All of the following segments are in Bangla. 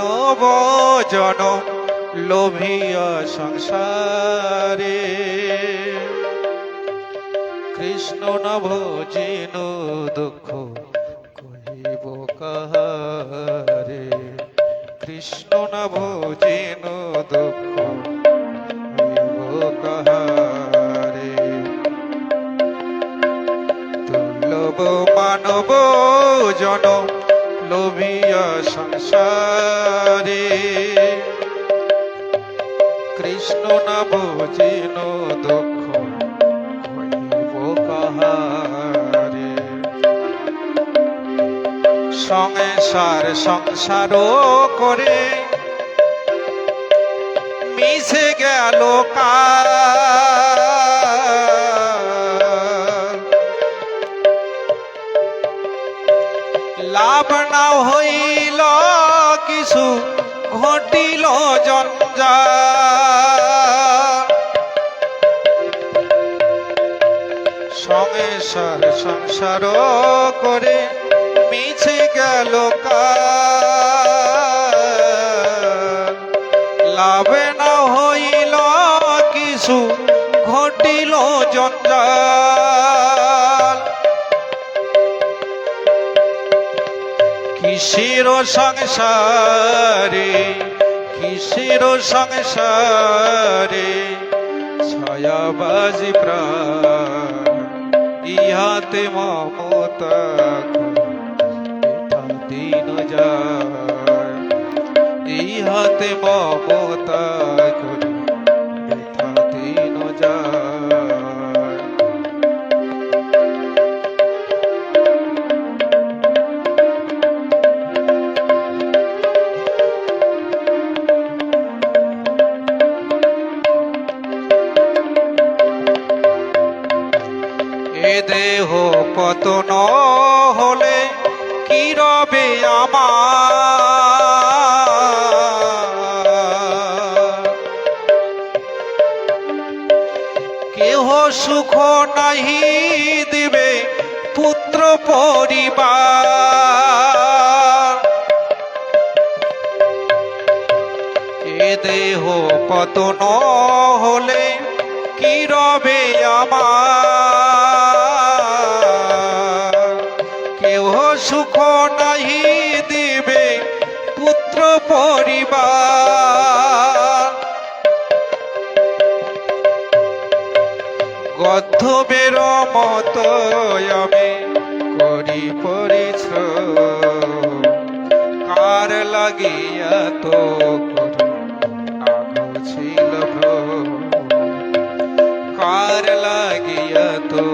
মানব জন লোভিয়া সংসারে। কৃষ্ণ নভ ভজিন দুঃখ লোভিয়া সংসারে কৃষ্ণ না বোঝেন দুঃখ হইব কাহারে। সংসার সংসার করে মিশে গেল কার না হইল কিছু, ঘটিল জঞ্জাল। সংসার সংসার করে মিছে গেল লাভে না হইল কিছু, ঘটিল জঞ্জাল। কিসের সংসারে? কিসের সংসারে? ছায়াবাজি প্রাণ। ইহাতে মমতা দিন যায়। ইহাতে মমতা করি সুখ নাহি দিবে পুত্র পরিবার। এ দেহ পতন হলে কি রবে আমার? গদ্ধবের মতো আমি করি পরিছ কার লাগিয়া তো ছিল কার লাগিয়া তো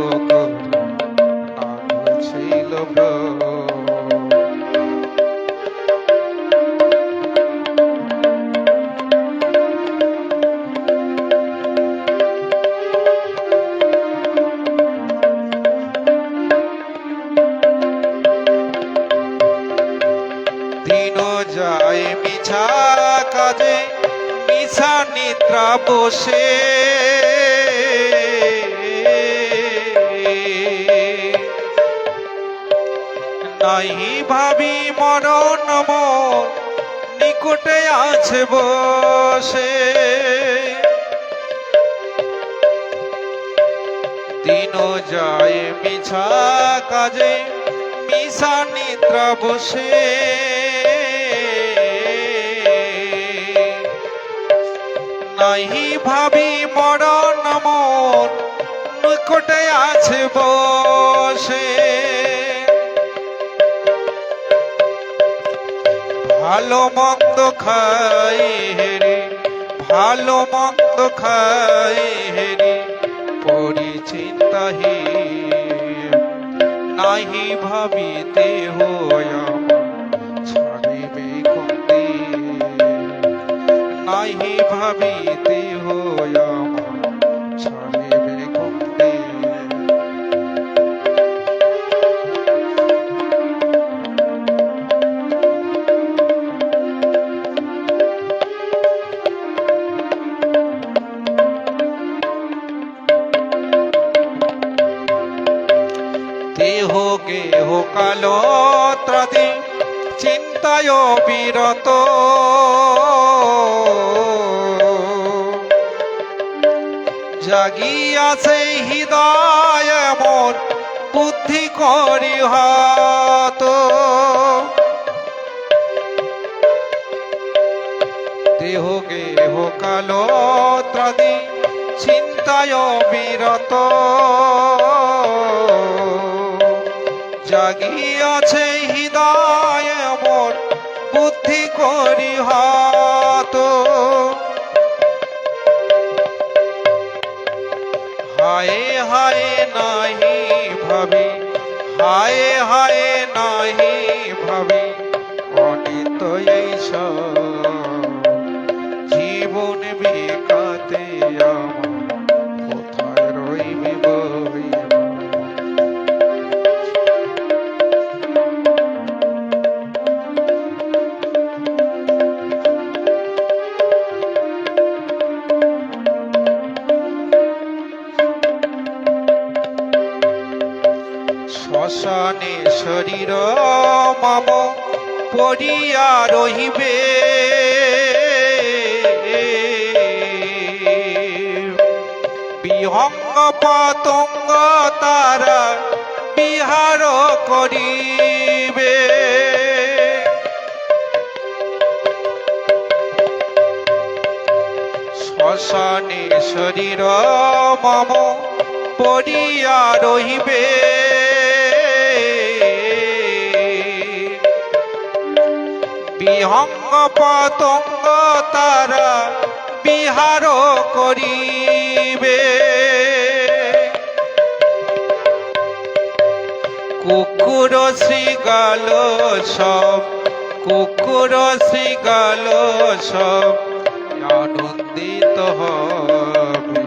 ছিল প্রভু যায় মিছা কাজে মিছা নিদ্রা বসে। নাহি ভাবি মরণ মোর নিকটে আছে বসে। দিন যায় মিছা কাজে মিশা নিদ্রা বসে। নাহি ভাবি মরণ মোর নিকটে আছে বসে। ভালো মন্দ খাই হেরে, ভালো মন্দ খাই হেরে পরি চিন্তাহি নাহি ভাবিতে হয়া নাহি ভাবিতে হয়া দেহ গেহ কালো ত্রাদি চিন্তায় বিরত। জাগিয়াছে হৃদয় মন বুদ্ধি করি হাত। দেহ গেহ কালো ত্রাদি চিন্তায় বিরত। জাগিয়াছে হৃদয় মন বুদ্ধি করি হাত। নাহি ভাবি। হায় হায় নাহি ভাবি। শ্মশানে শরীর মম পড়িয়া রহিবে। বিহঙ্গ পতঙ্গ তারা বিহার করিবে। শ্মশানে শরীর মম পড়িয়া রহিবে। বিহঙ্গ পতঙ্গ তারা বিহার করিবে। কুকুর শ্রীগাল সব, কুকুর শ্রীগাল সব, আনন্দিত হবে।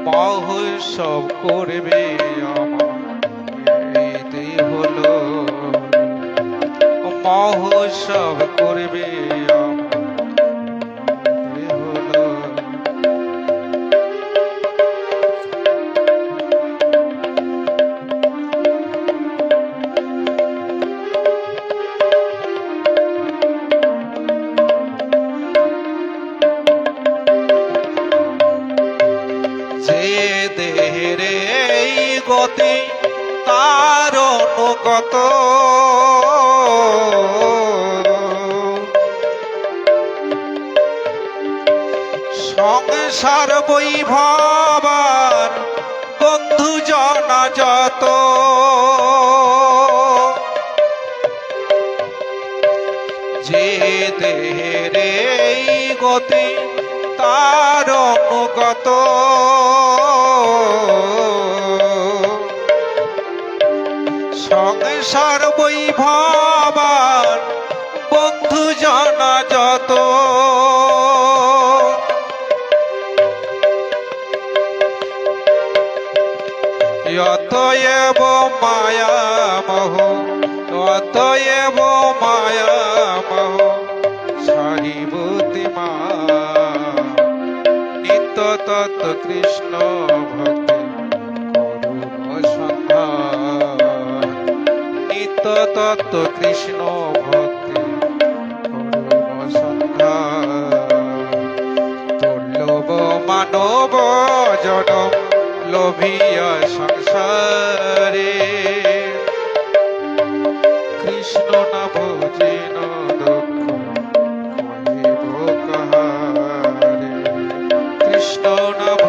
মহোৎসব করবে আমার। হলো মহোৎসব করবে যে দেহের এই গতি তার অনুগত সংসার বৈভবার বন্ধু জনা যত। যে দেহের গতি তার অনুগত সংসার বৈভবার বন্ধু জানা যত। অতএব মায়া মহ অতএব মায়া মহ সারিবতী মা নিত্য তত্ত্ব কৃষ্ণ ভক্তি। চিত্ত তত্ত্ব কৃষ্ণ ভক্তি। দুর্লভ মানব জনম লোভিয়া সংসারে। কৃষ্ণ না ভোজেন কৃষ্ণ না